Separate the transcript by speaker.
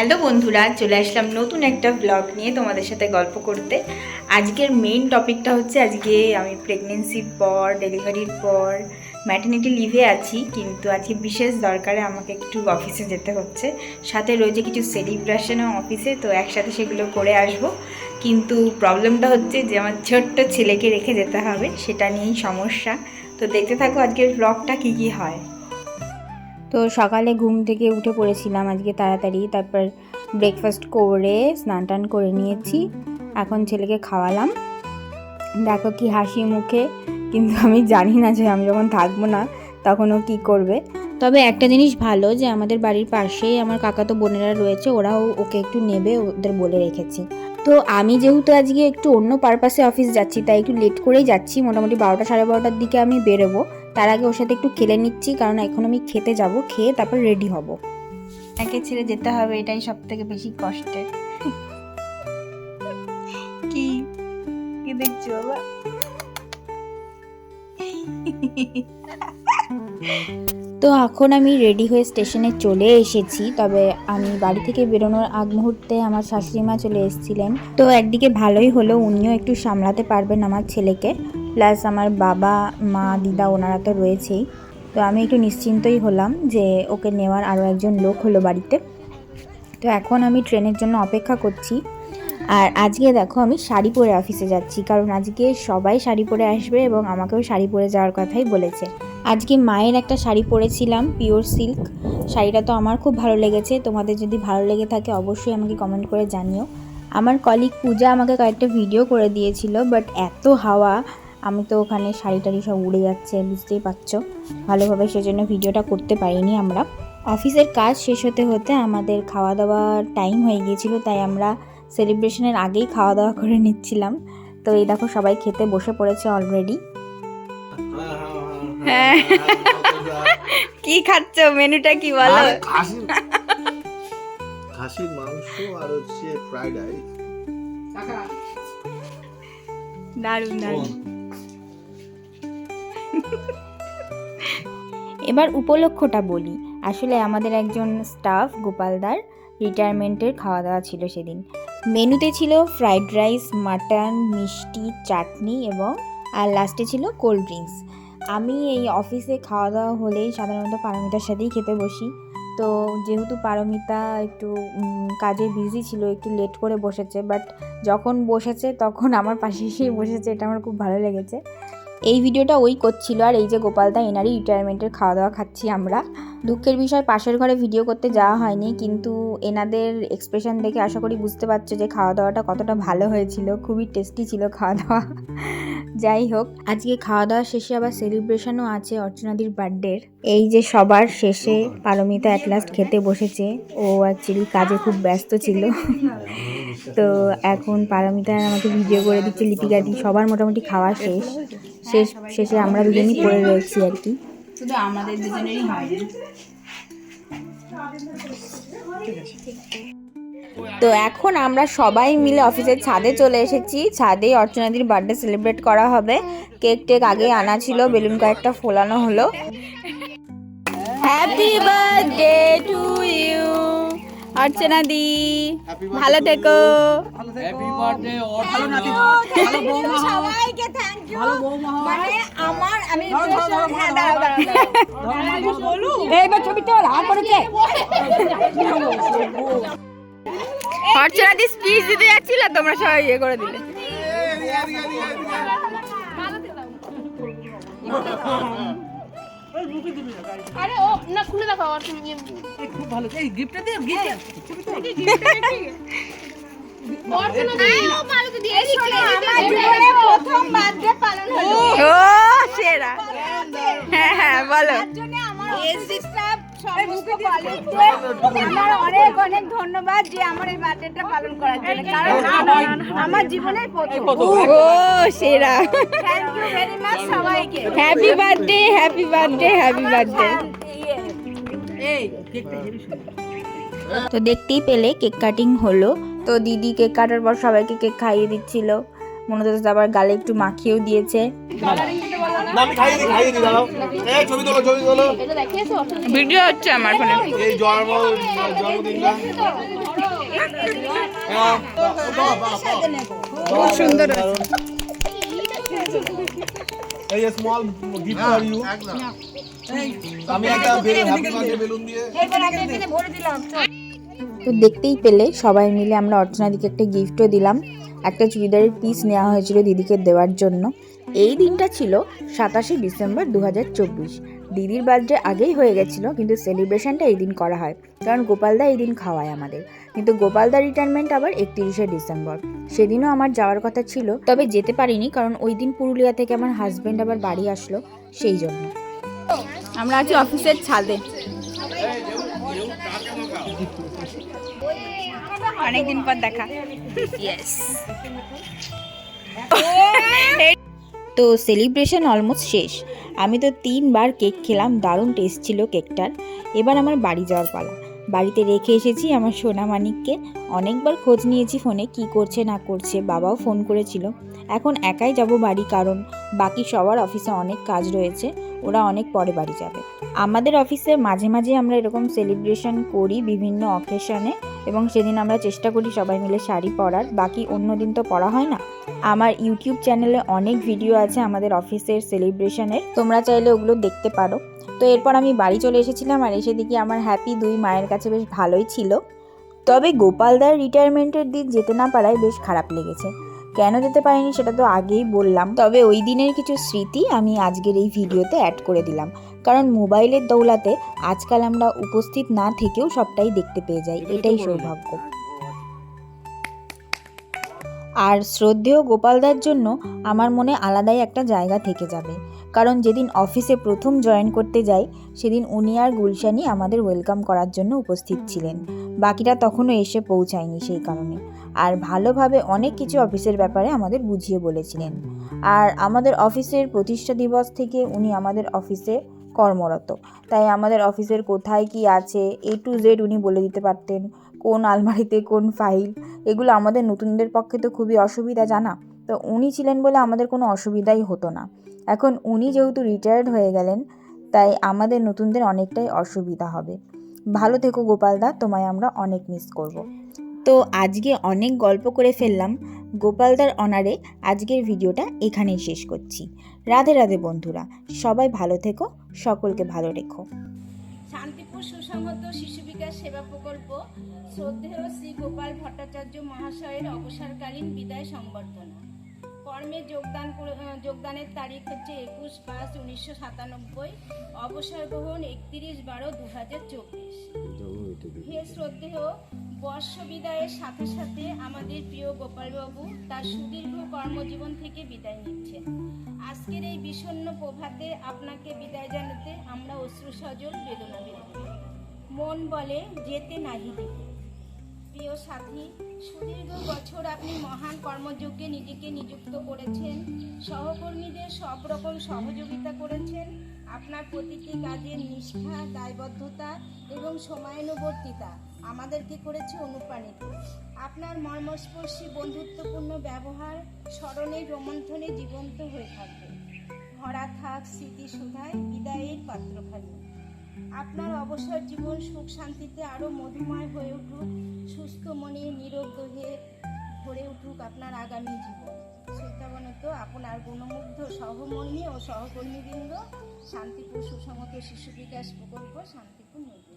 Speaker 1: Hello বন্ধুরা, চলে আসলাম নতুন একটা ব্লগ নিয়ে তোমাদের সাথে গল্প করতে। আজকের মেইন টপিকটা হচ্ছে আজকে আমি প্রেগনেন্সির পর ডেলিভারির পর ম্যাটার্নিটি লিভে আছি, কিন্তু আজকে বিশেষ দরকারে আমাকে একটু অফিসে যেতে হচ্ছে। সাথে রয়েছে কিছু সেলিব্রেশনও অফিসে তো একসাথে সেগুলো করে আসব। কিন্তু প্রবলেমটা হচ্ছে যে আমার ছোট্ট ছেলেকে রেখে যেতে হবে, সেটা নিয়েই সমস্যা। তো দেখতে থাকো আজকের ব্লগটা কী কী হয়। তো সকালে ঘুম থেকে উঠে পড়েছিলাম আজকে তাড়াতাড়ি, তারপর ব্রেকফাস্ট করে স্নান টান করে নিয়েছি, এখন ছেলেকে খাওয়ালাম। দেখো কি হাসি মুখে, কিন্তু আমি জানি না যে আমি যখন থাকব না, তখন ও কী করবে। তবে একটা জিনিস ভালো যে আমাদের বাড়ির পাশেই আমার কাকা তো বোনেরা রয়েছে, ওরাও ওকে একটু নেবে, ওদের বলে রেখেছি। তো আমি যেহেতু আজকে একটু অন্য পারপাসে অফিস যাচ্ছি, তাই একটু লেট করেই যাচ্ছি, মোটামুটি বারোটা সাড়ে বারোটার দিকে আমি বেরোবো। তার আগে ওর সাথে একটু খেলে নিচ্ছি কারণ এখন আমি খেতে যাব খেয়ে তারপর রেডি হব। একে ছেড়ে যেতে হবে এটাই সব থেকে বেশি কষ্টের। কি? কি দেখছ বাবা? তো এখন আমি রেডি হয়ে স্টেশনে চলে এসেছি তবে আমি বাড়ি থেকে বেরোনোর আগ মুহূর্তে আমার শাশুড়ি মা চলে এসেছিলেন। তো একদিকে ভালোই হলো উনিও একটু সামলাতে পারবেন আমার ছেলেকে। প্লাস আমার বাবা, মা, দিদা ওনারা তো রয়েছেই। তো আমি একটু নিশ্চিন্তই হলাম যে ওকে নেওয়ার আরও একজন লোক হলো বাড়িতে। তো এখন আমি ট্রেনের জন্য অপেক্ষা করছি। আর আজকে দেখো আমি শাড়ি পরে অফিসে যাচ্ছি, কারণ আজকে সবাই শাড়ি পরে আসবে এবং আমাকেও শাড়ি পরে যাওয়ার কথাই বলেছে। আজকে মায়ের একটা শাড়ি পরেছিলাম পিওর সিল্ক শাড়িটা তো আমার খুব ভালো লেগেছে। তোমাদের যদি ভালো লেগে থাকে অবশ্যই আমাকে কমেন্ট করে জানিও। আমার কলিগ পূজা আমাকে কয়েকটা ভিডিও করে দিয়েছিল বাট এত হাওয়া আমি তো ওখানে শাড়ি টাড়ি সব উড়ে যাচ্ছে বুঝতেই পারছ। ভালোভাবে সেজন্য ভিডিওটা করতে পারিনি আমরা। অফিসের কাজ শেষ হতে হতে আমাদের খাওয়া দাওয়ার টাইম হয়ে গিয়েছিল তাই আমরা সেলিব্রেশনের আগেই খাওয়া দাওয়া করে নিচ্ছিলাম। তো এই দেখো সবাই খেতে বসে পড়েছে অলরেডি হ্যাঁ। কি খাচ্ছ? মেনুটা কি বলো?
Speaker 2: খাসির। খাসির মাংস আর হচ্ছে ফ্রাইড রাইস
Speaker 1: দারুণ দারুণ। এবার উপলক্ষটা বলি। আসলে আমাদের একজন স্টাফ গোপালদার রিটায়ারমেন্টের খাওয়া দাওয়া ছিল সেদিন। মেনুতে ছিল ফ্রাইড রাইস মাটন মিষ্টি, চাটনি এবং, আর লাস্টে ছিল কোল্ড ড্রিঙ্কস আমি এই অফিসে খাওয়া দাওয়া হলেই সাধারণত পারমিতার সাথেই খেতে বসি। তো যেহেতু পারমিতা একটু কাজে বিজি ছিল, একটু লেট করে বসেছে বাট যখন বসেছে তখন আমার পাশে এসেই বসেছে, এটা আমার খুব ভালো লেগেছে। এই ভিডিওটা ওই করছিল আর এই যে গোপালদা এনারই রিটায়ারমেন্টের খাওয়া দাওয়া খাচ্ছি আমরা। দুঃখের বিষয়, পাশের ঘরে ভিডিও করতে যাওয়া হয়নি, কিন্তু এনাদের এক্সপ্রেশন দেখে আশা করি বুঝতে পারছ যে খাওয়া দাওয়াটা কতটা ভালো হয়েছিল, খুবই টেস্টি ছিল খাওয়া দাওয়া যাই হোক, আজকে খাওয়া দাওয়া শেষে আবার সেলিব্রেশনও আছে অর্চনাদির বার্থডের এই যে সবার শেষে পারমিতা অ্যাট লাস্ট খেতে বসেছে, ও অ্যাকচুয়ালি কাজে খুব ব্যস্ত ছিল। তো এখন পারমিতা আমাকে ভিডিও করে দিচ্ছে, লিপিকা দি, সবার মোটামুটি খাওয়া শেষ। শেষ শেষে আমরা দুজনই পড়ে রয়েছি আর কি।
Speaker 3: শুধু আমাদের দুজনেরই
Speaker 1: তো এখন আমরা সবাই মিলে অফিসের ছাদে চলে এসেছি। ছাদে অর্চনাদির বার্থডে সেলিব্রেট করা হবে। কেক টেক আগে আনা ছিল বেলুন কয়েকটা ফোলানো হলো। Happy birthday to Archana di ভালো থেকো।
Speaker 3: মানে আমার আমি হ্যাঁ দাঁড়াও দাঁড়াও এইবার ছবিটা রাগ করেছে।
Speaker 1: অর্চনা দি স্পিচ দিতে যাচ্ছিল তোমরা সবাই ইয়ে করে দিলে।
Speaker 4: আরে ও না খুলে দেখো আর তুমি ইয়ে- দি,
Speaker 1: হ্যাঁ হ্যাঁ বলো।
Speaker 3: আমার অফিস স্টাফ সমস্ত কলিগকে আমার অনেক অনেক ধন্যবাদ যে আমার এই বার্থডেটা পালন করার জন্য। কারণ আমার- আমার জীবনের প্রথম।
Speaker 1: ও সেরা।
Speaker 3: থ্যাংক ইউ ভেরি মাচ সবাইকে।
Speaker 1: Happy birthday happy birthday happy birthday তো দেখতেই পেলে কেক কাটিং হলো। তো দিদি কেক কাটার পর সবাইকে কেক খাইয়ে দিচ্ছিল। মনে হচ্ছে আবার গালে একটু মাখিয়েও দিয়েছে।
Speaker 2: না আমি খাইয়ে দিই খাইয়ে দিই দাঁড়াও। এই ছবি তোলো ছবি তোলো।
Speaker 1: ভিডিও হচ্ছে আমার ফোনে।
Speaker 2: এই জন্ম জন্মদিনটা হ্যাঁ। খুব সুন্দর এই স্মল গিফট ফর ইউ আমি একটা
Speaker 1: তো দেখতেই পেলে সবাই মিলে আমরা অর্চনাদিকে একটা গিফটও দিলাম। একটা চুড়িদারের পিস নেওয়া হয়েছিল দিদিকে দেওয়ার জন্য। এই দিনটা ছিল সাতাশে ডিসেম্বর দু হাজার চব্বিশ। দিদির বার্থডে আগেই হয়ে গেছিল কিন্তু সেলিব্রেশনটা এই দিন করা হয় কারণ গোপালদা এই দিন খাওয়ায় আমাদের। কিন্তু গোপালদা রিটায়ারমেন্ট আবার একত্রিশে ডিসেম্বর। সেদিনও আমার যাওয়ার কথা ছিল তবে যেতে পারিনি কারণ ওই দিন পুরুলিয়া থেকে আমার হাজব্যান্ড আবার বাড়ি আসলো সেই জন্য। আমরা আছি অফিসের ছাদে। অনেকদিন পর দেখা। ইয়েস তো সেলিব্রেশন অলমোস্ট শেষ। আমি তো তিনবার কেক খেলাম, দারুণ টেস্ট ছিল কেকটার এবার আমার বাড়ি যাওয়ার পালা। বাড়িতে রেখে এসেছি আমার সোনা মানিককে অনেকবার খোঁজ নিয়েছি ফোনে কি করছে, না করছে, বাবাও ফোন করেছিল। এখন একাই যাব বাড়ি কারণ, বাকি সবার অফিসে অনেক কাজ রয়েছে, ওরা অনেক পরে বাড়ি যাবে। আমাদের অফিসে মাঝে মাঝে আমরা এরকম সেলিব্রেশন করি বিভিন্ন অকেশনে এবং সেদিন আমরা চেষ্টা করি সবাই মিলে শাড়ি পরার, বাকি অন্য দিন তো পরা হয় না। আমার ইউটিউব চ্যানেলে অনেক ভিডিও আছে আমাদের অফিসের সেলিব্রেশনের তোমরা চাইলে ওগুলো দেখতে পারো। তো এরপর আমি বাড়ি চলে এসেছিলাম আর এসে দেখি আমার হ্যাপি দুই মায়ের কাছে বেশ ভালোই ছিল। তবে গোপালদার রিটায়ারমেন্টের দিন যেতে না পারায় বেশ খারাপ লেগেছে। কেন যেতে পারিনি সেটা তো আগেই বললাম। তবে ওই দিনের কিছু স্মৃতি আমি আজকের এই ভিডিওতে অ্যাড করে দিলাম। কারণ মোবাইলের দৌলাতে আজকাল আমরা উপস্থিত না থেকেও সবটাই দেখতে পেয়ে যাই এটাই সৌভাগ্য। আর শ্রদ্ধেয় গোপালদার জন্য আমার মনে আলাদাই একটা জায়গা থেকে যাবে। কারণ যেদিন অফিসে প্রথম জয়েন করতে যাই সেদিন উনি আর গুলশানি আমাদের ওয়েলকাম করার জন্য উপস্থিত ছিলেন। বাকিরা তখনও এসে পৌঁছায়নি সেই কারণে। আর ভালোভাবে অনেক কিছু অফিসের ব্যাপারে আমাদের বুঝিয়ে বলেছিলেন। আর আমাদের অফিসের প্রতিষ্ঠা দিবস থেকে উনি আমাদের অফিসে কর্মরত। তাই আমাদের অফিসের কোথায় কি আছে এ টু জেড উনি বলে দিতে পারতেন, কোন আলমারিতে কোন ফাইল, এগুলো আমাদের নতুনদের পক্ষে তো খুবই অসুবিধা, জানা? তো উনি ছিলেন বলে আমাদের কোনো অসুবিধাই হতো না। এখন উনি যেহেতু রিটায়ার্ড হয়ে গেলেন, তাই আমাদের নতুনদের অনেকটাই অসুবিধা হবে। ভালো থেকো গোপালদা তোমায় আমরা অনেক মিস করব। তো আজকে অনেক গল্প করে ফেললাম। গোপালদার অনারে আজকের ভিডিওটা এখানেই শেষ করছি। রাধে রাধে বন্ধুরা সবাই ভালো থেকো সকলকে ভালো রেখো।
Speaker 3: শান্তিপুর সুসংহত শিশু বিকাশ সেবা প্রকল্প শ্রদ্ধেয় শ্রী গোপাল ভট্টাচার্য মহাশয়ের অবসরকালীন বিদায় সংবর্ধনা। কর্মে যোগদান যোগদানের তারিখ হচ্ছে একুশ পাঁচ উনিশশো সাতানব্বই অবসর গ্রহণ একত্রিশ বারো দু হাজার চব্বিশ হে শ্রদ্ধেয় বর্ষ বিদায়ের সাথে সাথে আমাদের প্রিয় গোপালবাবু তার সুদীর্ঘ কর্মজীবন থেকে বিদায় নিচ্ছেন। আজকের এই বিষণ্ণ প্রভাতে আপনাকে বিদায় জানাতে আমরা অশ্রু সজল বেদনা মন বলে যেতে নাহি প্রিয় সাথী, সুদীর্ঘ বছর আপনি মহান কর্মযজ্ঞে নিজেকে নিযুক্ত করেছেন, সহকর্মীদের সব রকম সহযোগিতা করেছেন, আপনার প্রতিটি কাজের নিষ্ঠা, দায়বদ্ধতা এবং সময়ানুবর্তিতা আমাদেরকে করেছে অনুপ্রাণিত। আপনার মর্মস্পর্শী, বন্ধুত্বপূর্ণ ব্যবহার স্মরণের রোমন্থনে জীবন্ত হয়ে থাকবে। ভরা থাক স্মৃতিসুধায়, বিদায়ের পাত্রখানি। আপনার অবসর জীবন সুখ শান্তিতে আরও মধুময় হয়ে উঠুক, সুস্থ মনে নীরব দেহে ভরে উঠুক আপনার আগামী জীবন। শ্রদ্ধাবনত আপনার গুণমুগ্ধ সহমর্মী ও সহকর্মীবৃন্দ, শান্তিপুর সুসংহত শিশু বিকাশ প্রকল্প, শান্তিপুর নদী।